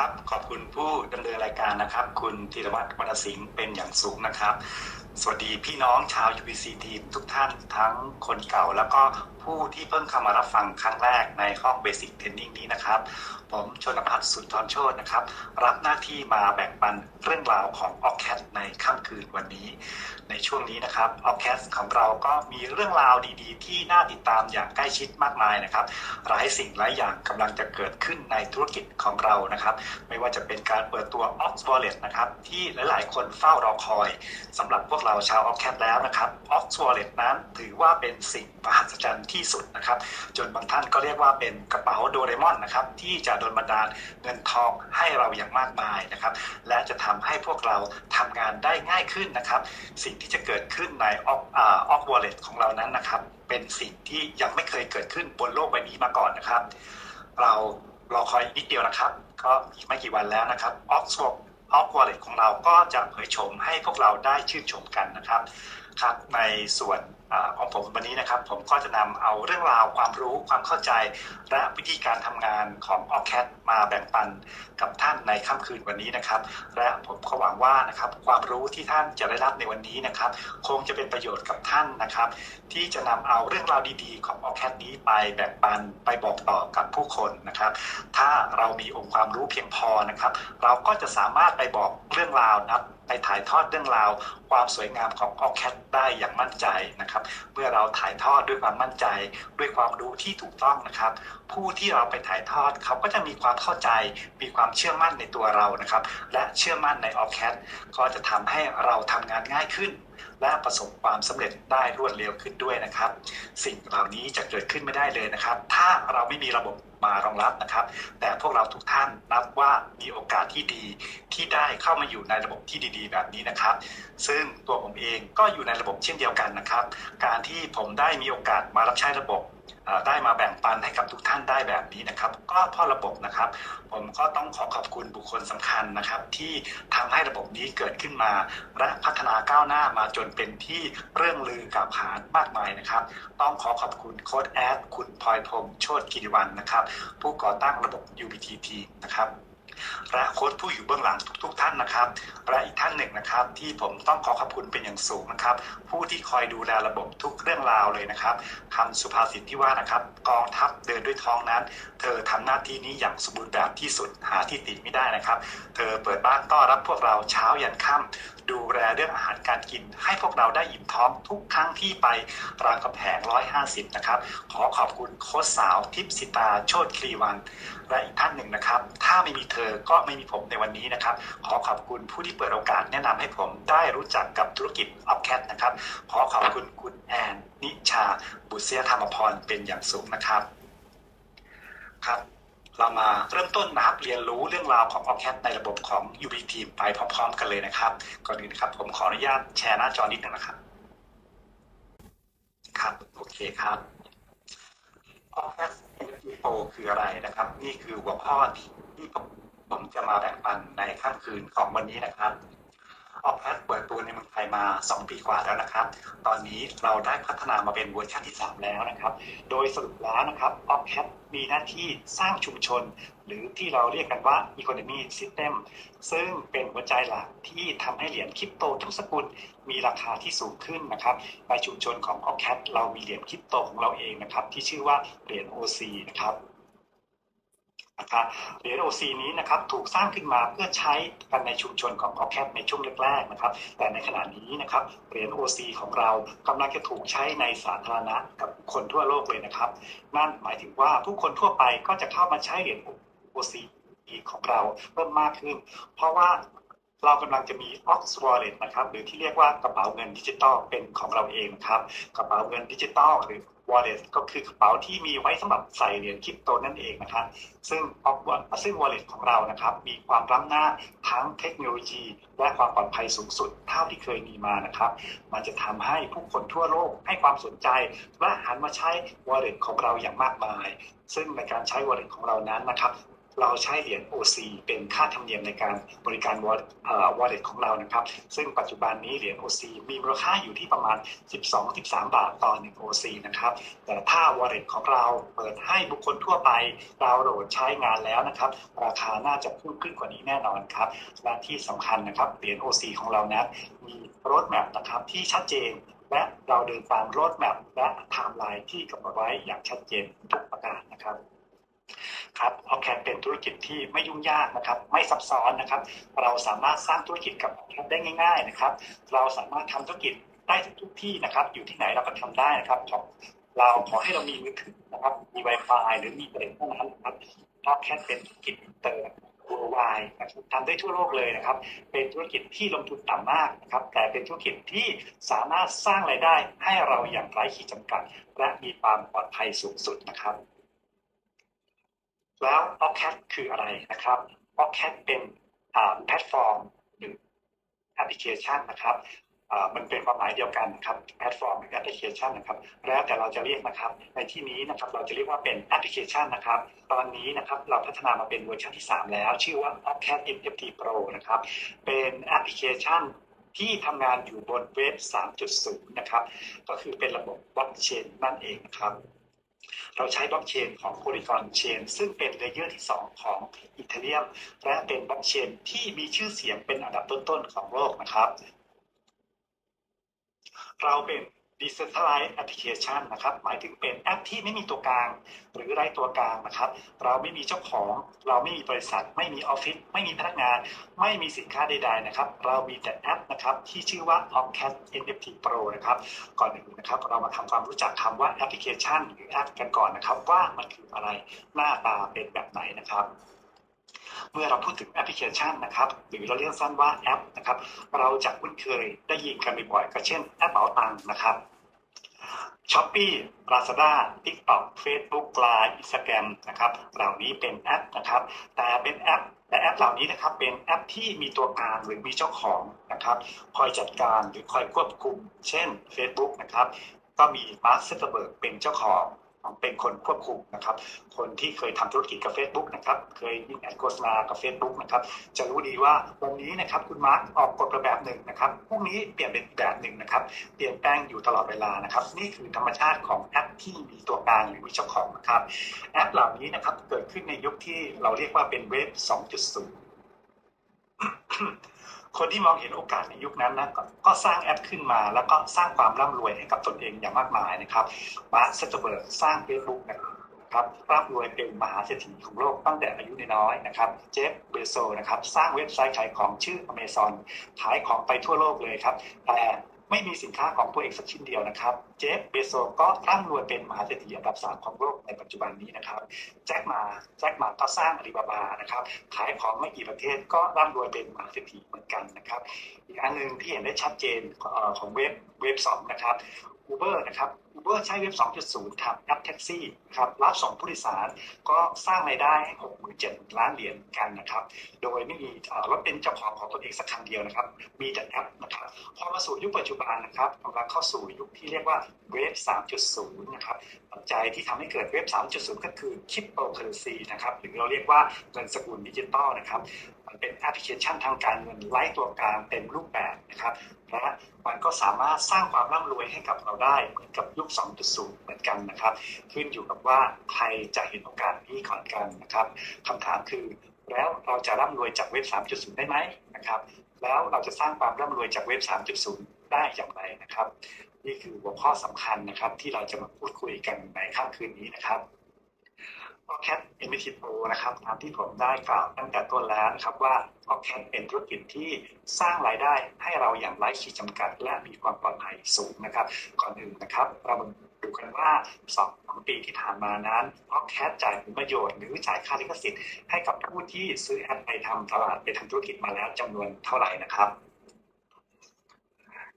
ครับ ขอบคุณผู้ดำเนินรายการนะครับ คุณธีรวัตรวรรณสิงห์เป็นอย่างสูงนะครับ สวัสดีพี่น้องชาว UBC ทีทุกท่านทั้งคนเก่าแล้วก็ผู้ที่เพิ่งเข้ามารับฟังครั้งแรกในห้อง Basic Training นี้นะครับ ผมชนพัฒน์สุนทรโชตนะครับ รับหน้าที่มาแบ่งปันเรื่องราวของ o c a t ในค่ำคืนวันนี้ ในช่วงนี้นะครับ o c a t ของเราก็มีเรื่องราวดีๆ ที่น่าติดตามอย่างใกล้ชิดมากมายนะครับ หลายสิ่งหลายอย่างกำลังจะเกิดขึ้นในธุรกิจของเรานะครับ ไม่ว่าจะเป็นการเปิดตัว Ox Wallet นะครับที่หลายๆ คนเฝ้ารอคอยสำหรับพวกเราชาว o c a t แล้วนะครับ Ox Wallet นั้นถือว่าเป็นสิ่งมหัศจรรย์ที่สุดนะครับ จนบางท่านก็เรียกว่าเป็นกระเป๋าโดเรมอนนะครับที่จะโดนบันดาลเงินทองให้เราอย่างมากมายนะครับ และจะทำให้พวกเราทำงานได้ง่ายขึ้นนะครับ สิ่งที่จะเกิดขึ้นใน Ox อ่า Ox Wallet ของเรานั้นนะครับ เป็นสิ่งที่ยังไม่เคยเกิดขึ้นบนโลกใบนี้มาก่อนนะครับ เรารอคอยนิดเดียวนะครับ ก็อีกไม่กี่วันแล้วนะครับ Oxford Ox Wallet ของเราก็จะเผยโฉมให้พวกเราได้ชื่นชมกันนะครับครับในส่วน ของผมวันนี้นะครับ ผมก็จะนำเอาเรื่องราวความรู้ความเข้าใจ และวิธีการทำงานของ o c a t มาแบ่งปันกับท่านในค่ำคืนวันนี้นะครับ และผมก็หวังว่านะครับความรู้ที่ท่านจะได้รับในวันนี้นะครับ คงจะเป็นประโยชน์กับท่านนะครับ ที่จะนำเอาเรื่องราวดีๆ ของ o c a t นี้ไปแบ่งปันไปบอกต่อกับผู้คนนะครับ ถ้าเรามีองค์ความรู้เพียงพอนะครับ เราก็จะสามารถไปบอกเรื่องราวนะครับ ไปถ่ายทอดเรื่องราว ความสวยงามของ o c a t ได้อย่างมั่นใจนะครับ เมื่อเราถ่ายทอดด้วยความมั่นใจ ด้วยความรู้ที่ถูกต้องนะครับ ผู้ที่เราไปถ่ายทอดเขาก็จะมีความเข้าใจ มีความเชื่อมั่นในตัวเรานะครับ และเชื่อมั่นใน o c a t ก็จะทำให้เราทำงานง่ายขึ้น และประสบความสำเร็จได้รวดเร็วขึ้นด้วยนะครับ สิ่งเหล่านี้จะเกิดขึ้นไม่ได้เลยนะครับ ถ้าเราไม่มีระบบมารองรับนะครับ แต่พวกเราทุกท่านนับว่ามีโอกาสที่ดีที่ได้เข้ามาอยู่ในระบบที่ดีๆ แบบนี้นะครับ ซึ่งตัวผมเองก็อยู่ในระบบเช่นเดียวกันนะครับ การที่ผมได้มีโอกาสมารับใช้ระบบ ได้มาแบ่งปันให้กับทุกท่านได้แบบนี้นะครับ ก็พ่อระบบนะครับ ผมก็ต้องขอขอบคุณบุคคลสำคัญนะครับ ที่ทำให้ระบบนี้เกิดขึ้นมาและพัฒนาก้าวหน้ามาจนเป็นที่เรื่องลือกล่าวขานมากมายนะครับ ต้องขอขอบคุณโค้ดแอดคุณพลอยพรมโชติกิติวันนะครับ ผู้ก่อตั้งระบบ UBTT นะครับ และโค้ชผู้อยู่เบื้องหลังทุก ๆ ท่านนะครับและอีกท่านหนึ่งนะครับ ที่ผมต้องขอขอบคุณเป็นอย่างสูงนะครับ ผู้ที่คอยดูแลระบบทุกเรื่องราวเลยนะครับคำสุภาษิตที่ว่านะครับ กองทัพเดินด้วยท้องนั้น เธอทำหน้าที่นี้อย่างสมบูรณ์แบบที่สุดหาที่ติไม่ได้นะครับ เธอเปิดบ้านต้อนรับพวกเราเช้ายันค่ำดูแลเรื่องอาหารการกิน ให้พวกเราได้อิ่มท้องทุกครั้งที่ไปรามคำแหง 150 นะครับ ขอขอบคุณโค้ชสาวทิพสิตาโชติคลีวัน และอีกท่านหนึ่งนะครับ ถ้าไม่มีเธอก็ไม่มีผมในวันนี้นะครับ ขอขอบคุณผู้ที่เปิดโอกาสแนะนำให้ผมได้รู้จักกับธุรกิจออฟแคทนะครับ ขอขอบคุณคุณแอนนิชา บุษยธรรมพรเป็นอย่างสูงนะครับครับ เรามาเริ่มต้นนะครับเรียนรู้เรื่องราวของออฟแคทในระบบของ UB Team ไปพร้อม ๆ กันเลยนะครับก่อนอื่นนะครับผมขออนุญาตแชร์หน้าจอนิดนึงนะครับ ครับโอเคครับออฟแคสโ o คืออะไรนะครับ นี่คือหัวข้อที่ผมผมจะมาแบ่งปันในค่ำคืนของวันนี้นะครับ ออฟแคสเปิดตัวในเมืองไทยมา 2 ปีกว่าแล้วนะครับ ตอนนี้เราได้พัฒนามาเป็นเวอร์ชันที่ 3 แล้วนะครับ โดยสรุปแล้วนะครับออฟแคสมีหน้าที่สร้างชุมชน หรือที่เราเรียกกันว่า Economy System ซึ่งเป็นหัวใจหลักที่ทำให้เหรียญคริปโตทุกสกุลมีราคาที่สูงขึ้นนะครับในชุมชนของ o c a t เรามีเหรียญคริปโตของเราเองนะครับที่ชื่อว่าเหรียญ OC นะครับ นะครับเหรียญ OC นี้นะครับถูกสร้างขึ้นมาเพื่อใช้กันในชุมชนของคอแคปในช่วงแรกๆนะครับแต่ในขณะนี้นะครับเหรียญ OC ของเรากำลังจะถูกใช้ในสาธารณะกับคนทั่วโลกเลยนะครับ นั่นหมายถึงว่าผู้คนทั่วไปก็จะเข้ามาใช้เหรียญ OC ของเราเพิ่มมากขึ้น เพราะว่า เรากำลังจะมี Ox Wallet นะครับหรือที่เรียกว่ากระเป๋าเงินดิจิตอลเป็นของเราเองครับกระเป๋าเงินดิจิตอลหรือ Wallet ก็คือกระเป๋าที่มีไว้สำหรับใส่เหรียญคริปโตนั่นเองนะครับซึ่ง Ox ซึ่ง Wallet ของเรานะครับมีความล้ำหน้าทั้งเทคโนโลยี และความปลอดภัยสูงสุดเท่าที่เคยมีมานะครับมันจะทำให้ผู้คนทั่วโลกให้ความสนใจ และหันมาใช้ Wallet ของเราอย่างมากมาย ซึ่งในการใช้ Wallet ของเรานั้นนะครับ เราใช้เหรียญ OC เป็นค่าธรรมเนียมในการบริการ wallet เอ่อ wallet ของเรานะครับ ซึ่งปัจจุบันนี้เหรียญ OC มีมูลค่าอยู่ที่ประมาณ 12-13 บาทต่อ1 OC นะครับ แต่ถ้า wallet ของเราเปิดให้บุคคลทั่วไปดาวน์โหลดใช้งานแล้วนะครับ ราคาน่าจะพุ่งขึ้นกว่านี้แน่นอนครับ และที่สำคัญนะครับเหรียญ OC ของเรานั้นมีรถแมพนะครับที่ชัดเจนและเราเดินตามรถแมพและไทม์ไลน์ที่กำหนดไว้อย่างชัดเจนทุกประการนะครับ ครับออแคเป็นธุรกิจที่ไม่ยุ่งยากนะครับ ไม่ซับซ้อนนะครับ เราสามารถสร้างธุรกิจกับออแคได้ง่าย ๆนะครับ เราสามารถทำธุรกิจได้ทุกที่นะครับ อยู่ที่ไหนเราก็ทำได้นะครับขอเราขอให้เรามีมือถือนะครับ มี Wi-Fi หรือมีเด็นเท่านั้นนะครับออแคเป็นธุรกิจเตอร์ worldwide นะครับทำได้ทั่วโลกเลยนะครับ เป็นธุรกิจที่ลงทุนต่ำมากนะครับ แต่เป็นธุรกิจที่สามารถสร้างรายได้ให้เราอย่างไร้ขีดจำกัด และมีความปลอดภัยสูงสุดนะครับ แล้ว o c a t คืออะไรนะครับ o c a t เป็นแพลตฟอร์มหรือแอปพลิเคชันนะครับมันเป็นความหมายเดียวกันนะครับแพลตฟอร์มหรือแอปพลิเคชันนะครับ แล้วแต่เราจะเรียกนะครับ ในที่นี้นะครับเราจะเรียกว่าเป็นแอปพลิเคชันนะครับ ตอนนี้นะครับเราพัฒนามาเป็นเวอร์ชันที่ 3 แล้ว ชื่อว่า o c a t NFT Pro นะครับ เป็นแอปพลิเคชันที่ทำงานอยู่บนเว็บ 3.0 นะครับ ก็คือเป็นระบบบล็อกเชนนั่นเองนะครับ เราใช้บล็อกเชนของ Polygon Chain ซึ่งเป็นเลเยอร์ที่ 2 ของอีเทเรียมและเป็นบล็อกเชนที่มีชื่อเสียงเป็นอันดับต้นๆของโลกนะครับ เราเป็น Decentralized Application นะครับ หมายถึงเป็นแอปที่ไม่มีตัวกลาง หรือไร้ตัวกลางนะครับ เราไม่มีเจ้าของ เราไม่มีบริษัท ไม่มีออฟฟิศ ไม่มีพนักงาน ไม่มีสินค้าใด ๆ นะครับ เรามีแต่แอปนะครับที่ชื่อว่า Opcat NFT Pro นะครับ ก่อนอื่นนะครับ เรามาทำความรู้จักคำว่าแอปพลิเคชันหรือแอปกันก่อนนะครับ ว่ามันคืออะไร หน้าตาเป็นแบบไหนนะครับเมื่อเราพูดถึงแอปพลิเคชันนะครับ หรือเราเรียกสั้นว่าแอปนะครับ เราจะคุ้นเคยได้ยินกันบ่อยๆก็เช่นแอปเป๋าตังค์นะครับ ช้อปปี้ลาซาด้าทิกต็อกเฟซบุ๊กไลน์อินสตาแกรมนะครับเหล่านี้เป็นแอปนะครับ แต่เป็นแอปแต่แอปเหล่านี้นะครับเป็นแอปที่มีตัวกลางหรือมีเจ้าของนะครับ คอยจัดการหรือคอยควบคุม เช่น Facebook นะครับ ก็มีมาร์คเซตเบิร์กเป็นเจ้าของ เป็นคนควบคุมนะครับ คนที่เคยทำธุรกิจกับ Facebook นะครับ เคยยิงแอดโฆษณากับ Facebook นะครับ จะรู้ดีว่าวันนี้นะครับคุณมาร์คออกกฎมาแบบหนึ่งนะครับพรุ่งนี้เปลี่ยนเป็นแบบหนึ่งนะครับ เปลี่ยนแปลงอยู่ตลอดเวลานะครับ นี่คือธรรมชาติของแอปที่มีตัวกลางหรือมีเจ้าของนะครับ แอปเหล่านี้นะครับเกิดขึ้นในยุคที่เราเรียกว่าเป็นเว็บ 2.0 คนที่มองเห็นโอกาสในยุคนั้นนะก็ก็สร้างแอปขึ้นมาแล้วก็สร้างความร่ำรวยให้กับตนเองอย่างมากมายนะครับมาร์คเซตเบิร์กสร้างเฟซบุ๊กนะครับร่ำรวยเป็นมหาเศรษฐีของโลกตั้งแต่อายุน้อยๆนะครับ เจฟเบโซนะครับสร้างเว็บไซต์ขายของชื่อ Amazon ขายของไปทั่วโลกเลยครับ แต่ ไม่มีสินค้าของตัวเองสักชิ้นเดียวนะครับ เจฟเบโซก็ร่ำรวยเป็นมหาเศรษฐีอันดับสามของโลกในปัจจุบันนี้นะครับ แจ็คมาแจ็คมาก็สร้างอาลีบาบานะครับ ขายของไม่กี่ประเทศก็ร่ำรวยเป็นมหาเศรษฐีเหมือนกันนะครับ อีกอันหนึ่งที่เห็นได้ชัดเจนของเว็บเว็บสองนะครับอูเบอร์นะครับ Uber ใช้เว็บ 2.0 ครับแอปแท็กซี่ครับรับส่งผู้โดยสารก็สร้างรายได้ให้67ล้านเหรียญกันนะครับ โดยไม่มีเอ่อรถเป็นเจ้าของของตนเองสักคันเดียวนะครับ มีแต่แอปนะครับพอมาสู่ยุคปัจจุบันนะครับกำลังเข้าสู่ยุคที่เรียกว่าเว็บ 3.0 นะครับปัจจัยที่ทำให้เกิดเว็บ 3.0 ก็คือคริปโตเคอเรนซีนะครับหรือเราเรียกว่าเงินสกุลดิจิตอลนะครับ มันเป็นแอปพลิเคชันทางการเงินไร้ตัวกลางเต็มรูปแบบนะครับและมันก็สามารถสร้างความร่ำรวยให้กับเราได้เหมือนกับยุค 2.0 เหมือนกันนะครับ ขึ้นอยู่กับว่าใครจะเห็นโอกาสนี้ก่อนกันนะครับคำถามคือแล้วเราจะร่ำรวยจากเว็บ 3.0 ได้ไหมนะครับ แล้วเราจะสร้างความร่ำรวยจากเว็บ 3.0 ได้อย่างไรนะครับ นี่คือหัวข้อสำคัญนะครับที่เราจะมาพูดคุยกันในค่ำคืนนี้นะครับ ออแคทเอ็มทีโนะครับตามที่ผมได้กล่าวตั้งแต่ต้นแล้วนะครับว่าออแคทเป็นธุรกิจที่สร้างรายได้ให้เราอย่างไร้ขีดจำกัด และมีความปลอดภัยสูงนะครับ ก่อนอื่นนะครับ เรามาดูกันว่าสองปีที่ผ่านมานั้นออแคทจ่ายผลประโยชน์หรือจ่ายค่าลิขสิทธิ์ให้กับผู้ที่ซื้อแอปไปทำตลาดไปทำธุรกิจมาแล้วจำนวนเท่าไหร่นะครับ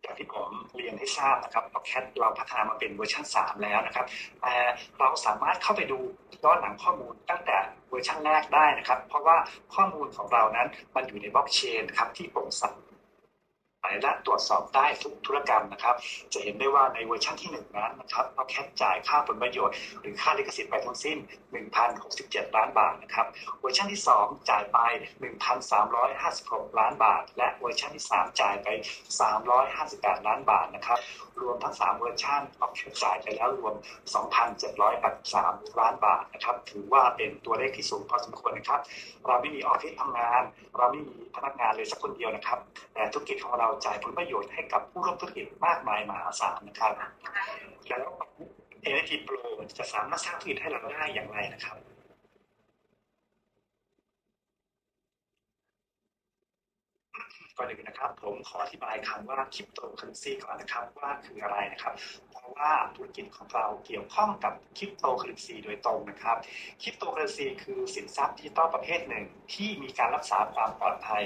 อย่างที่ผมเรียนให้ทราบนะครับออแคทเราพัฒนามาเป็นเวอร์ชัน3 แล้วนะครับแต่เราสามารถเข้าไปดูย้อนหลังข้อมูลตั้งแต่เวอร์ชันแรกได้นะครับ เพราะว่าข้อมูลของเรานั้นมันอยู่ในบล็อกเชนครับที่โปร่งใส และตรวจสอบได้ทุกธุรกรรมนะครับ จะเห็นได้ว่าในเวอร์ชันที่ 1 นั้นนะครับเอาแค่จ่ายค่าผลประโยชน์ หรือค่าลิขสิทธิ์ไปทั้งสิ้น 1,067 ล้านบาทนะครับ เวอร์ชันที่ 2 จ่ายไป 1,356 ล้านบาท และเวอร์ชันที่ 3 จ่ายไป 358 ล้านบาทนะครับ รวมทั้ง 3 เวอร์ชันเอาแค่จ่ายไปแล้วรวม 2,783 ล้านบาทนะครับ ถือว่าเป็นตัวเลขที่สูงพอสมควรนะครับ เราไม่มีออฟฟิศทำงาน เราไม่มีพนักงานเลยสักคนเดียวนะครับ แต่ธุรกิจของเราจ่ายผลประโยชน์ให้กับผู้ร่วมธุรกิจมากมายมหาศาลนะครับ แล้ว NFT Pro จะสามารถสร้างธุรกิจให้เราได้อย่างไรนะครับก่อนอื่นนะครับ ผมขออธิบายคำว่าคริปโตเคอเรนซีก่อนนะครับว่าคืออะไรนะครับ เพราะว่าธุรกิจของเราเกี่ยวข้องกับคริปโตเคอเรนซีโดยตรงนะครับคริปโตเคอเรนซีคือสินทรัพย์ดิจิตอลประเภทหนึ่ง ที่มีการรักษาความปลอดภัย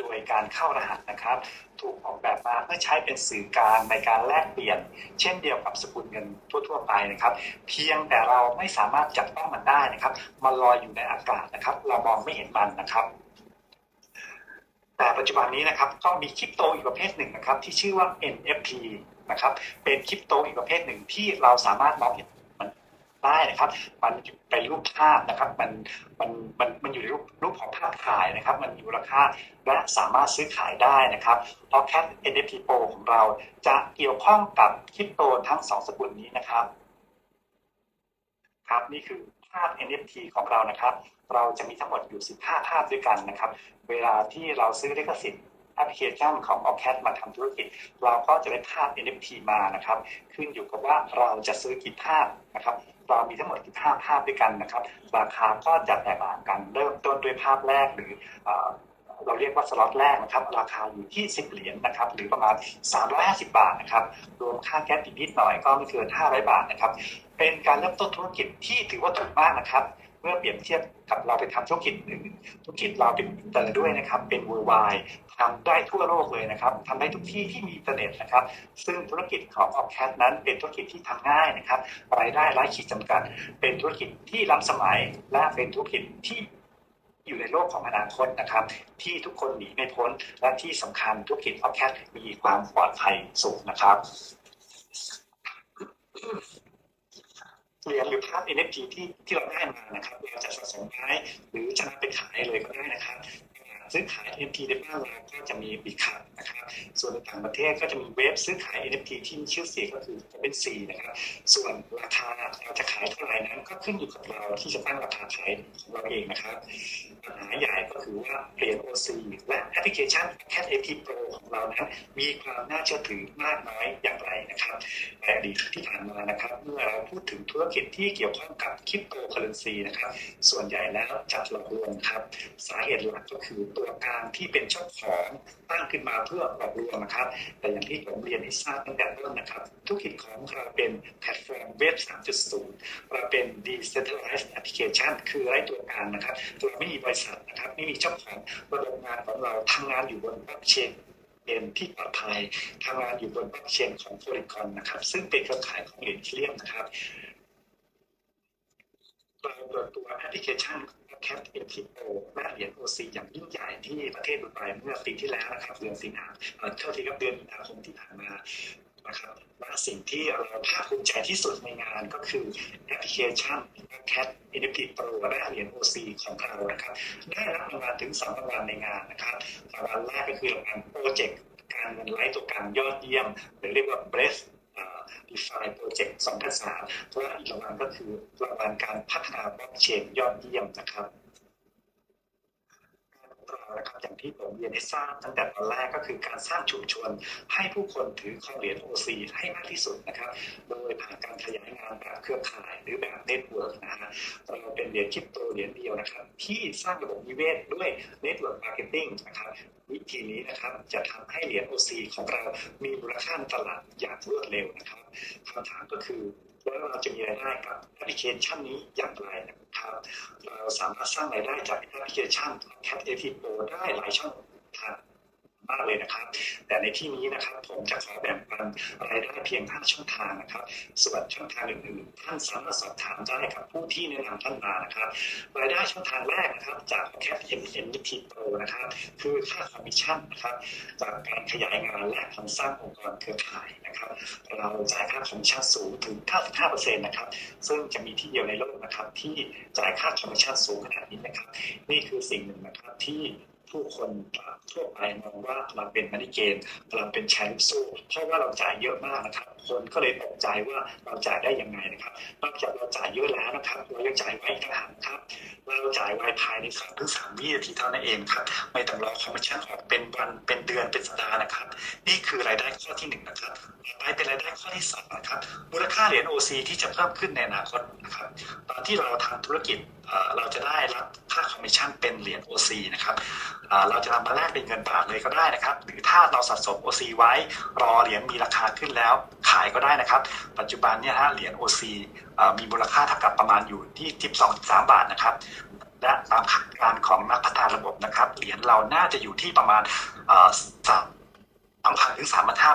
โดยการเข้ารหัสนะครับ ถูกออกแบบมาเพื่อใช้เป็นสื่อกลางในการแลกเปลี่ยน เช่นเดียวกับสกุลเงินทั่ว ๆ ไปนะครับ เพียงแต่เราไม่สามารถจับต้องมันได้นะครับ มันลอยอยู่ในอากาศนะครับ เรามองไม่เห็นมันนะครับแต่ปัจจุบันนี้นะครับก็มีคริปโตอีกประเภทหนึ่งนะครับที่ชื่อว่า NFT นะครับเป็นคริปโตอีกประเภทหนึ่งที่เราสามารถมองเห็นมัน ได้นะครับ มันเป็นรูปภาพนะครับ มันมันมันมันอยู่ในรูปรูปของภาพถ่ายนะครับ มันมีมูลค่าและสามารถซื้อขายได้นะครับเพราะแค่ NFT Pro ของเราจะเกี่ยวข้องกับคริปโตทั้งสองสกุลนี้นะครับ ครับนี่คือภาพ NFT ของเรานะครับ เราจะมีทั้งหมดอยู่ 15 ภาพด้วยกันนะครับ เวลาที่เราซื้อลิขสิทธิ์แอปพลิเคชันของ o c a t มาทำธุรกิจ เราก็จะได้ภาพ NFT มานะครับ ขึ้นอยู่กับว่าเราจะซื้อกี่ภาพนะครับ เรามีทั้งหมด 15 ภาพด้วยกันนะครับ ราคาก็จะแตกต่างกันเริ่มต้นด้วยภาพแรกหรือเอ่อเราเรียกว่าสล็อตแรกนะครับ ราคาอยู่ที่ 10 เหรียญนะครับ หรือประมาณ 350 บาทนะครับ รวมค่าแก๊สอีกนิดหน่อยก็ไม่เกิน 500 บาทนะครับ เป็นการเริ่มต้นธุรกิจที่ถือว่าถูกมากนะครับ เมื่อเปรียบเทียบกับเราไปทำธุรกิจอื่นธุรกิจเราเป็นอินเตอร์ด้วยนะครับ เป็น worldwide ทำได้ทั่วโลกเลยนะครับทำได้ทุกที่ที่มีอินเทอร์เน็ตนะครับ ซึ่งธุรกิจของ o c a t นั้นเป็นธุรกิจที่ทำง่ายนะครับรายได้ไร้ขีดจำกัด เป็นธุรกิจที่ล้ำสมัย และเป็นธุรกิจที่อยู่ในโลกของอนาคตนะครับ ที่ทุกคนหนีไม่พ้น และที่สำคัญธุรกิจ o c a t มีความปลอดภัยสูงนะครับ เหรียญหรือภาพ NFT ที่ที่เราได้มานะครับเราจะสะสมไว้หรือจะนำไปขายเลยก็ได้นะครับซื้อขาย NFT ในบ้านเราก็จะมีบิคับนะครับ ส่วนต่างประเทศก็จะมีเว็บซื้อขาย NFT ที่มีชื่อเสียงก็คือจะเป็นสีนะครับ ส่วนราคาเราจะขายเท่าไหร่นั้นก็ขึ้นอยู่กับเราที่จะตั้งราคาขายของเราเองนะครับปัญหาใหญ่ก็คือว่าเหรียญ OC และแอปพลิเคชัน Cat AT Pro ของเรานั้นมีความน่าเชื่อถือมากน้อยอย่างไรนะครับในอดีตที่ผ่านมานะครับ เมื่อเราพูดถึงธุรกิจที่เกี่ยวข้องกับคริปโตเคอเรนซีนะครับ ส่วนใหญ่แล้วจะหลอกลวงครับ สาเหตุหลักก็คือตัวกลางที่เป็นเจ้าของตั้งขึ้นมาเพื่อหลอกลวงนะครับ แต่อย่างที่ผมเรียนให้ทราบตั้งแต่ต้นนะครับ ธุรกิจของเราเป็นแพลตฟอร์มเว็บ 3.0 เราเป็น decentralized application คือไร้ตัวกลางนะครับเราไม่มีบริษัทนะครับ ไม่มีเจ้าของระบบงานของเราทำงานอยู่บนบล็อกเชน เป็นที่ปลอดภัยทำงานอยู่บนบล็อกเชนของโพลิคอนนะครับ ซึ่งเป็นเครือข่ายของเหรียญเลียมนะครับเราเปิดตัวแอปพลิเคชัน Cat NTO และเหรียญ OC อย่างยิ่งใหญ่ที่ประเทศดูไบเมื่อปีที่แล้วนะครับ เดือนสิงหาเอ่อเท่าที่กับเดือนมีนาคมที่ผ่านมา นะครับและสิ่งที่เราภาคภูมิใจที่สุดในงานก็คือแอปพลิเคชัน Cat NFT Pro และเหรียญ OC ของเรานะครับ ได้รับรางวัลถึงสองรางวัลในงานนะครับรางวัลแรกก็คือรางวัลโปรเจกต์การเงินไร้ตัวกางยอดเยี่ยม หรือเรียกว่า Best ดีฟายโปรเจกต์2003และอีกรางวัลก็คือรางวัลการพัฒนาบล็อกเชนยอดเยี่ยมนะครับ นะครับอย่างที่ผมเรียนให้ทราบตั้งแต่ตอนแรกก็คือการสร้างชุมชน ให้ผู้คนถือครองเหรียญ OC ให้มากที่สุดนะครับ โดยผ่านการขยายงานแบบเครือข่ายหรือแบบเน็ตเวิร์กนะฮะเราเป็นเหรียญคริปโตเหรียญเดียวนะครับ ที่สร้างระบบนิเวศด้วยเน็ตเวิร์กมาร์เก็ตติ้งนะครับวิธีนี้นะครับจะทำให้เหรียญ OC ของเรามีมูลค่าตลาดอย่างรวดเร็วนะครับคำถามก็คือแล้วเราจะมีรายได้กับแอปพลิเคชันนี้อย่างไรนะครับ เราสามารถสร้างรายได้จากแอปพลิเคชันแคปเอทีโปได้หลายช่องทาง มากเลยนะครับ แต่ในที่นี้นะครับผมจะขอแบ่งปันรายได้เพียง 5 ช่องทางนะครับ ส่วนช่องทางอื่นๆท่านสามารถสอบถามได้กับผู้ที่แนะนำท่านมานะครับ รายได้ช่องทางแรกนะครับ จากแคป M N T Pro นะครับ คือค่าคอมมิชชั่นนะครับ จากการขยายงานและทำสร้างองค์กรเครือข่ายนะครับ เราจ่ายค่าคอมมิชชั่นสูงถึง 95%นะครับ ซึ่งจะมีที่เดียวในโลกนะครับที่จ่ายค่าคอมมิชชั่นสูงขนาดนี้นะครับ นี่คือสิ่งหนึ่งนะครับที่ ผู้คนทั่วไปมองว่าเราเป็นมันนี่เกมเราเป็นแชร์ลูกโซ่เพราะว่าเราจ่ายเยอะมากนะครับ คนก็เลยตกใจว่าเราจ่ายได้ยังไงนะครับนอกจากเราจ่ายเยอะแล้วนะครับเรายังจ่ายไวอีกต่างหากครับ เราจ่ายไวภายในสามถึงสามวินาทีเท่านั้นเองครับไม่ต้องรอคอมมิชชั่นออกเป็นวันเป็นเดือนเป็นสัปดาห์นะครับ นี่คือรายได้ข้อที่หนึ่งนะครับต่อไปเป็นรายได้ข้อที่สองนะครับมูลค่าเหรียญ OC ที่จะเพิ่มขึ้นในอนาคตนะครับตอนที่เราทำธุรกิจเอ่อเราจะได้รับค่าคอมมิชชั่นเป็นเหรียญ OC นะครับ เราจะนำมาแลกเป็นเงินบาทเลยก็ได้นะครับ หรือถ้าเราสะสม OC ไว้ รอเหรียญมีราคาขึ้นแล้วขายก็ได้นะครับ ปัจจุบันเนี่ยฮะเหรียญ OC เอ่อมีมูลค่าเท่ากับประมาณอยู่ที่ 12-13 บาทนะครับและตามคาดการณ์ของนักพัฒนาระบบนะครับ เหรียญเราน่าจะอยู่ที่ประมาณสามสามพันถึงสามพันห้า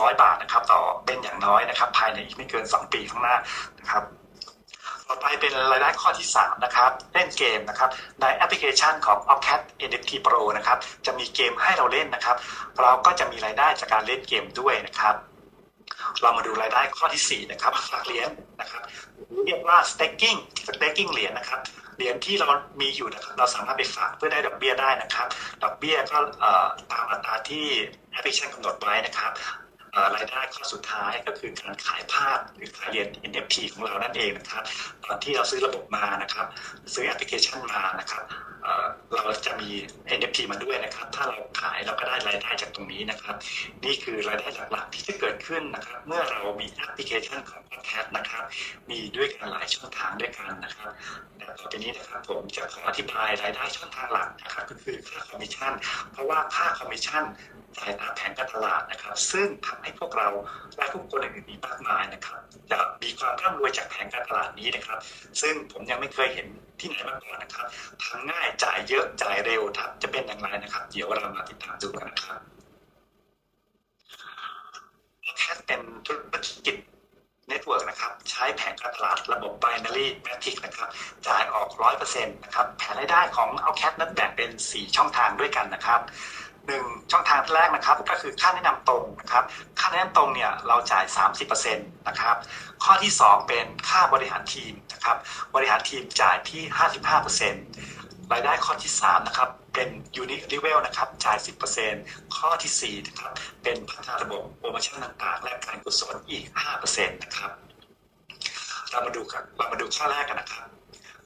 ร้อยบาทนะครับ ต่อเป็นอย่างน้อยนะครับ ภายในอีกไม่เกิน2ปีข้างหน้านะครับ ต่อไปเป็นรายได้ข้อที่ 3 นะครับ เล่นเกมนะครับ ในแอปพลิเคชันของ o p c a t NFT Pro นะครับ จะมีเกมให้เราเล่นนะครับ เราก็จะมีรายได้จากการเล่นเกมด้วยนะครับ เรามาดูรายได้ข้อที่ 4 นะครับฝากเหรียญนะครับ เรียกว่า staking staking เหรียญนะครับเหรียญที่เรามีอยู่นะครับเราสามารถไปฝากเพื่อได้ดอกเบี้ยได้นะครับ ดอกเบี้ยก็ตามอัตราที่แอปพลิเคชันกำหนดไว้นะครับ รายได้ข้อสุดท้ายก็คือการขายภาพหรือขายเหรียญ NFT ของเรานั่นเองนะครับ ตอนที่เราซื้อระบบมานะครับ ซื้อแอปพลิเคชันมานะครับเราจะมี NFT มาด้วยนะครับ ถ้าเราขายเราก็ได้รายได้จากตรงนี้นะครับ นี่คือรายได้หลักๆที่จะเกิดขึ้นนะครับ เมื่อเรามีแอปพลิเคชันของ Podcast นะครับ มีด้วยกันหลายช่องทางด้วยกันนะครับแต่ต่อไปนี้นะครับผมจะขออธิบายรายได้ช่องทางหลักนะครับ ก็คือค่าคอมมิชชั่น เพราะว่าค่าคอมมิชชั่น จ่ายตามแผนการตลาดนะครับ ซึ่งทำให้พวกเราและผู้คนอื่นๆอีกมากมายนะครับจะมีความร่ำรวยจากแผนการตลาดนี้นะครับ ซึ่งผมยังไม่เคยเห็นที่ไหนมาก่อนนะครับทำง่ายจ่ายเยอะจ่ายเร็วครับ จะเป็นอย่างไรนะครับ เดี๋ยวเรามาติดตามดูกันนะครับแคทเป็นธุรกิจเน็ตเวิร์กนะครับใช้แผนการตลาดระบบ binary matrix นะครับจ่ายออก 100%นะครับแผนรายได้ของเอาแคทนั้นแบ่งเป็น 4 ช่องทางด้วยกันนะครับ หนึ่งช่องทางแรกนะครับก็คือค่าแนะนำตรงนะครับ ค่าแนะนำตรงเนี่ยเราจ่าย 30%นะครับข้อที่ 2 เป็นค่าบริหารทีมนะครับบริหารทีมจ่ายที่ 55%รายได้ข้อที่3นะครับเป็น Unit Level นะครับจ่าย 10%ข้อทีสี่4นะครับเป็นพัฒนาระบบโปรโมชั่นต่างๆ และการกุศลอีก 5%นะครับเรามาดูกันเรามาดูข้อแรกกันนะครับ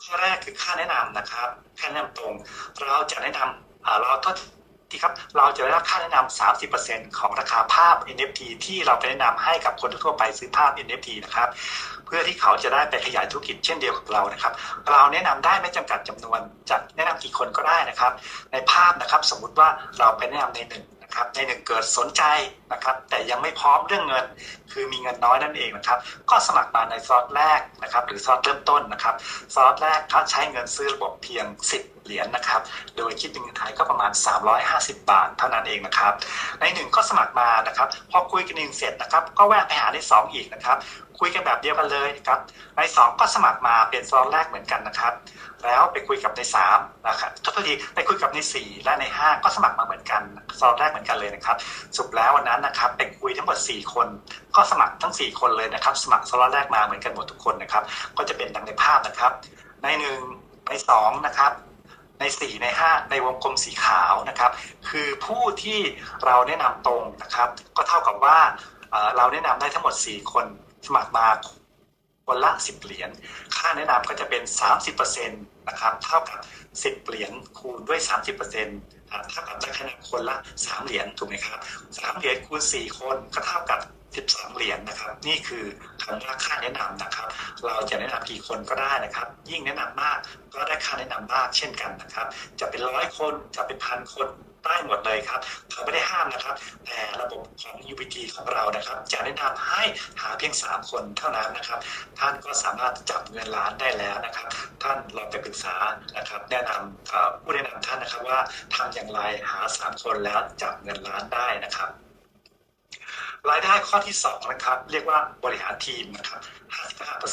ข้อแรกคือค่าแนะนำนะครับค่าแนะนำตรง เราจะแนะนำอ่าเราก็ ที่ครับเราจะได้รับค่าแนะนำ30%ของราคาภาพ NFT ที่เราไปแนะนำให้กับคนทั่วไปซื้อภาพ NFT นะครับเพื่อที่เขาจะได้ไปขยายธุรกิจเช่นเดียวกับเรานะครับ เราแนะนำได้ไม่จำกัดจำนวนจะแนะนำกี่คนก็ได้นะครับ ในภาพนะครับสมมุติว่าเราไปแนะนำในหนึ่งนะครับในหนึ่งเกิดสนใจนะครับ แต่ยังไม่พร้อมเรื่องเงิน คือมีเงินน้อยนั่นเองนะครับ ก็สมัครมาในซอสแรกนะครับ หรือซอสเริ่มต้นนะครับ ซอสแรกเขาใช้เงินซื้อระบบเพียง 10 เหรียญนะครับ โดยคิดเป็นเงินไทยก็ประมาณ 350 บาทเท่านั้นเองนะครับ ในหนึ่งก็สมัครมานะครับ พอคุยกันหนึ่งเสร็จนะครับ ก็แวะไปหาในสองอีกนะครับ คุยกันแบบเดียวกันเลยนะครับ ในสองก็สมัครมาเป็นซอสแรกเหมือนกันนะครับ แล้วไปคุยกับในสามนะครับทุกทีไปคุยกับในสี่และในห้าก็สมัครมาเหมือนกันซอสแรกเหมือนกันเลยนะครับ สุดแล้ววันนั้นนะครับไปคุยทั้งหมด 4 คน ก็สมัครทั้ง 4 คนเลยนะครับ สมัครซอสแรกมาเหมือนกันหมดทุกคนนะครับ ก็จะเป็นดังในภาพนะครับ ในหนึ่งในสองนะครับ ใน 4 ใน 5 ในวงกลมสีขาวนะครับ คือผู้ที่เราแนะนำตรงนะครับ ก็เท่ากับว่าเราแนะนำได้ทั้งหมด 4 คนสมัครมาคนละ 10 เหรียญ ค่าแนะนำก็จะเป็น 30%นะครับ เท่ากับ 10 เหรียญคูณด้วย 30%อ่าเท่ากับได้คะแนนคนละ 3 เหรียญถูกไหมครับ 3 เหรียญคูณ 4 คนก็เท่ากับ 12 เหรียญนะครับ นี่คือคำว่าค่าแนะนำนะครับ เราจะแนะนำกี่คนก็ได้นะครับ ยิ่งแนะนำมากก็ได้ค่าแนะนำมากเช่นกันนะครับ จะเป็นร้อยคนจะเป็นพันคนได้หมดเลยครับเขาไม่ได้ห้ามนะครับ แต่ระบบของ UPT ของเรานะครับ จะแนะนำให้หาเพียง 3 คนเท่านั้นนะครับ ท่านก็สามารถจับเงินล้านได้แล้วนะครับ ท่านลองไปปรึกษานะครับ แนะนำผู้แนะนำท่านนะครับว่าทำอย่างไรหา 3 คนแล้วจับเงินล้านได้นะครับ รายได้ข้อที่2นะครับเรียกว่าบริหารทีมนะครับ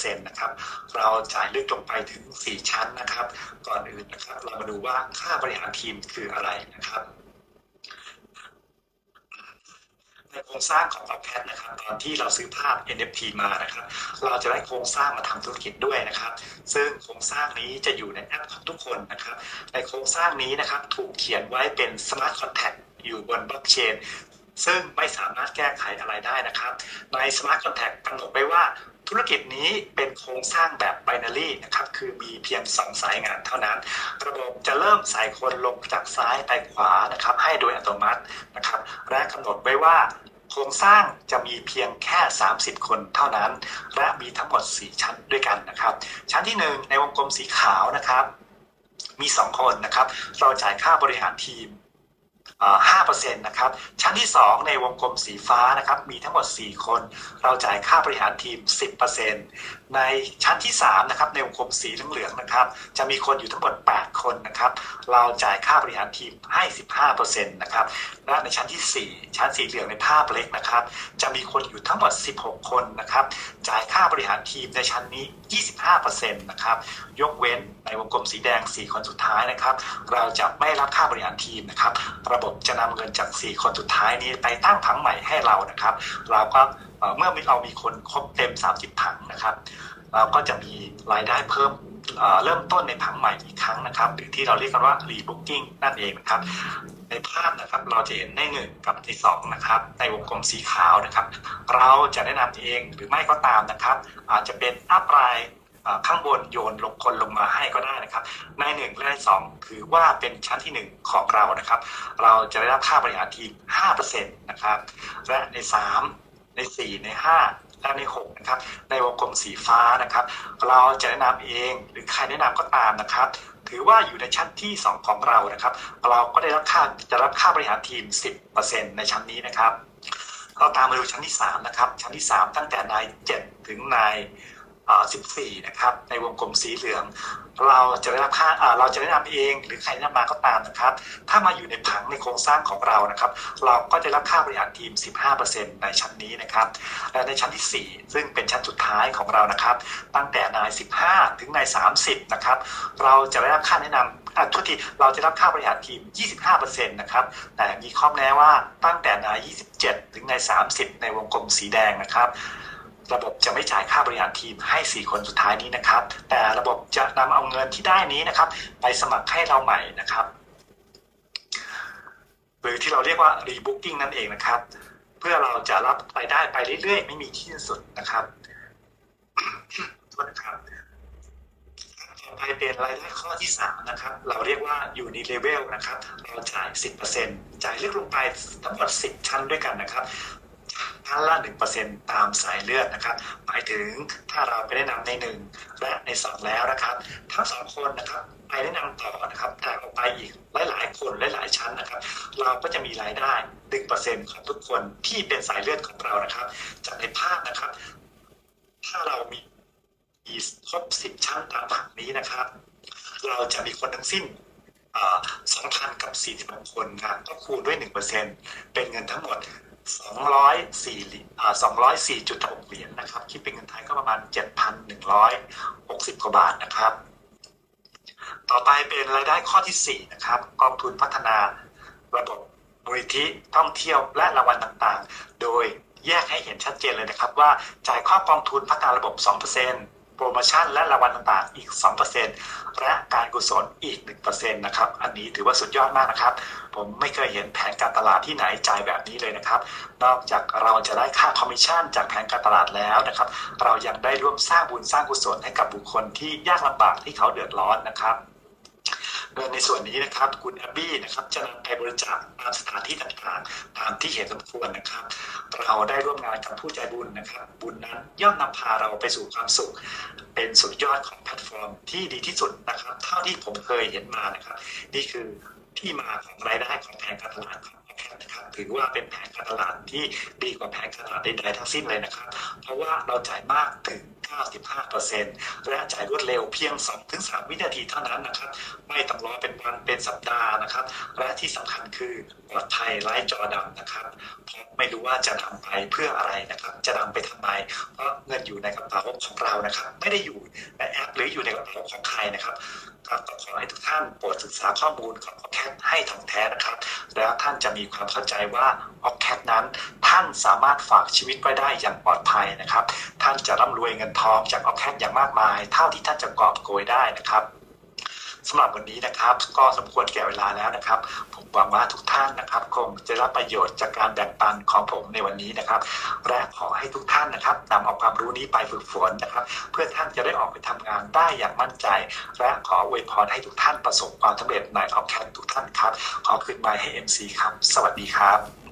55%นะครับเราจ่ายลึกลงไปถึง 4 ชั้นนะครับ ก่อนอื่นนะครับเรามาดูว่าค่าบริหารทีมคืออะไรนะครับในโครงสร้างของอัพแพทนะครับตอนที่เราซื้อภาพ NFT มานะครับ เราจะได้โครงสร้างมาทำธุรกิจด้วยนะครับ ซึ่งโครงสร้างนี้จะอยู่ในแอปของทุกคนนะครับ ในโครงสร้างนี้นะครับถูกเขียนไว้เป็น Smart Contract อยู่บนบล็อกเชน ซึ่งไม่สามารถแก้ไขอะไรได้นะครับ ใน Smart Contract กำหนดไว้ว่าธุรกิจนี้เป็นโครงสร้างแบบ binary นะครับ คือมีเพียง2สายงานเท่านั้น ระบบจะเริ่มใส่คนลงจากซ้ายไปขวานะครับ ให้โดยอัตโนมัตินะครับ และกำหนดไว้ว่าโครงสร้างจะมีเพียงแค่ 30 คนเท่านั้น และมีทั้งหมด 4 ชั้นด้วยกันนะครับ ชั้นที่ 1 ในวงกลมสีขาวนะครับ มี 2 คนนะครับ เราจ่ายค่าบริหารทีม ห้าเปอร์เซ็นะครับ ชั้นที่ 2 ในวงกลมสีฟ้านะครับ มีทั้งหมด 4 คน เราจ่ายค่าบริหารทีม 10%ในชั้นที่ 3 นะครับ ในวงกลมสีเหลืองๆนะครับ จะมีคนอยู่ทั้งหมด 8 คนนะครับ เราจ่ายค่าบริหารทีมให้ 15%นะครับ และในชั้นทีสี่4 ชั้นสีเหลืองในภาพเล็กนะครับ จะมีคนอยู่ทั้งหมด 16 คนนะครับ จ่ายค่าบริหารทีมในชั้นนี้ 25%นะครับ ยกเว้นในวงกลมสีแดง 4 คนสุดท้ายนะครับ เราจะไม่รับค่าบริหารทีมนะครับ ระบบจะนำเงินจาก 4 คนสุดท้ายนี้ไปตั้งผังใหม่ให้เรานะครับ เราก็เมื่อเรามีคนครบเต็ม 30 ผังนะครับ เราก็จะมีรายได้เพิ่มเริ่มต้นในผังใหม่อีกครั้งนะครับ หรือที่เราเรียกกันว่า rebooking นั่นเองนะครับ ในภาพนะครับเราจะเห็นในหนึ่งกับในสองนะครับ ในวงกลมสีขาวนะครับ เราจะแนะนำเองหรือไม่ก็ตามนะครับ อาจจะเป็นอัพไลน์ ข้างบนโยนลงคนลงมาให้ก็ได้นะครับ ในหนึ่งและในสองถือว่าเป็นชั้นที่หนึ่งของเรานะครับ เราจะได้รับค่าบริหารทีม5%นะครับ และใน 3 ใน 4 ใน 5และใน6นะครับในวงกลมสีฟ้านะครับ เราจะแนะนำเองหรือใครแนะนำก็ตามนะครับ ถือว่าอยู่ในชั้นที่ 2 ของเรานะครับ เราก็ได้รับค่าจะรับค่าบริหารทีม 10%ในชั้นนี้นะครับเราตามมาดูชั้นที่ 3 นะครับ ชั้นที่ 3 ตั้งแต่นาย7ถึงนาย 14 นะครับ ในวงกลมสีเหลือง เราจะได้รับค่าเราจะแนะนำเอง หรือใครนะนำมาก็ตามนะครับ ถ้ามาอยู่ในผังในโครงสร้างของเรานะครับ เราก็จะรับค่าบริหารทีม 15%ในชั้นนี้นะครับ และในชั้นที่ 4 ซึ่งเป็นชั้นสุดท้ายของเรานะครับ ตั้งแต่นาย 15 ถึงนาย 30 นะครับ เราจะได้รับค่าแนะนำอะทุกทีเราจะรับค่าบริหารทีม 25%นะครับ แต่มีข้อแม้ว่าตั้งแต่นาย 27 ถึงนาย 30 ในวงกลมสีแดงนะครับ ระบบจะไม่จ่ายค่าบริหารทีมให้ 4 คนสุดท้ายนี้นะครับ แต่ระบบจะนำเอาเงินที่ได้นี้นะครับ ไปสมัครให้เราใหม่นะครับ หรือที่เราเรียกว่า rebooking นั่นเองนะครับ เพื่อเราจะรับรายได้ไปเรื่อยๆ ไม่มีที่สุดนะครับโทษนะครับต่อไปเป็นรายได้ข้อที่ 3 นะครับ เราเรียกว่า unilevel นะครับ เราจ่าย 10%จ่ายเลือกลงไปทั้งหมด 10 ชั้นด้วยกันนะครับ ชั้นละ 1%ตามสายเลือดนะครับ หมายถึงถ้าเราไปแนะนำใน 1 และใน 2 แล้วนะครับ ทั้งสองคนนะครับไปแนะนำต่อนะครับแต่ออกไปอีกหลายๆคนหลายๆชั้นนะครับ เราก็จะมีรายได้ 1%ของทุกคนที่เป็นสายเลือดของเรานะครับ จากในภาพนะครับ ถ้าเรามีครบ10 ชั้นตามผังนี้นะครับ เราจะมีคนทั้งสิ้นสองพันกับ 46 คนครับก็คูณด้วย 1%เป็นเงินทั้งหมด 204เหรียญอ่า204.6เหรียญนะครับ คิดเป็นเงินไทยก็ประมาณ 7,160 กว่าบาทนะครับ ต่อไปเป็นรายได้ข้อที่ 4 นะครับ กองทุนพัฒนาระบบมูลนิธิท่องเที่ยวและรางวัลต่างๆ โดยแยกให้เห็นชัดเจนเลยนะครับ ว่าจ่ายข้อกองทุนพัฒนาระบบ 2% โปรโมชั่นและรางวัลต่างๆ อีก 2%และการกุศลอีก 1%นะครับ อันนี้ถือว่าสุดยอดมากนะครับ ผมไม่เคยเห็นแผนการตลาดที่ไหนจ่ายแบบนี้เลยนะครับ นอกจากเราจะได้ค่าคอมมิชชั่นจากแผนการตลาดแล้วนะครับ เรายังได้ร่วมสร้างบุญสร้างกุศลให้กับบุคคลที่ยากลำบากที่เขาเดือดร้อนนะครับ เงินในส่วนนี้นะครับคุณแอบบี้นะครับจะนำไปบริจาคตามสถานที่ต่างๆ ตามที่เห็นสมควรนะครับ เราได้ร่วมงานกับผู้ใจบุญนะครับ บุญนั้นย่อมนำพาเราไปสู่ความสุข เป็นสุดยอดของแพลตฟอร์มที่ดีที่สุดนะครับ เท่าที่ผมเคยเห็นมานะครับ นี่คือที่มาของรายได้ของแผนการตลาดครับ แคทนะครับถือว่าเป็นแผนการตลาดที่ดีกว่าแผนการตลาดใดๆทั้งสิ้นเลยนะครับ เพราะว่าเราจ่ายมากถึง 95%และจ่ายรวดเร็วเพียง 2-3 วินาทีเท่านั้นนะครับ ไม่ต้องรอเป็นวันเป็นสัปดาห์นะครับ และที่สำคัญคือปลอดภัยไร้จอดำนะครับเพราะไม่รู้ว่าจะนำไปเพื่ออะไรนะครับ จะนำไปทำไมเพราะเงินอยู่ในกระเป๋าของเรานะครับ ไม่ได้อยู่ในแอปหรืออยู่ในกระเป๋าของใครนะครับ ก็ขอให้ทุกท่านโปรดศึกษาข้อมูลของ o อ c a t ให้ถ่องแท้นะครับ แล้วท่านจะมีความเข้าใจว่า o อ c a t นั้น ท่านสามารถฝากชีวิตไว้ได้อย่างปลอดภัยนะครับ ท่านจะร่ำรวยเงินทองจาก o อ c a t อย่างมากมาย เท่าที่ท่านจะกอบโกยได้นะครับ สำหรับวันนี้นะครับ ก็สมควรแก่เวลาแล้วนะครับ ผมหวังว่าทุกท่านนะครับ คงจะรับประโยชน์จากการแบ่งปันของผมในวันนี้นะครับและขอให้ทุกท่านนะครับนำเอาความรู้นี้ไปฝึกฝนนะครับ เพื่อท่านจะได้ออกไปทำงานได้อย่างมั่นใจ และขออวยพรให้ทุกท่านประสบความสำเร็จในออฟแคทุกท่านครับ ขอขึ้นไมค์ให้ MC ครับ สวัสดีครับ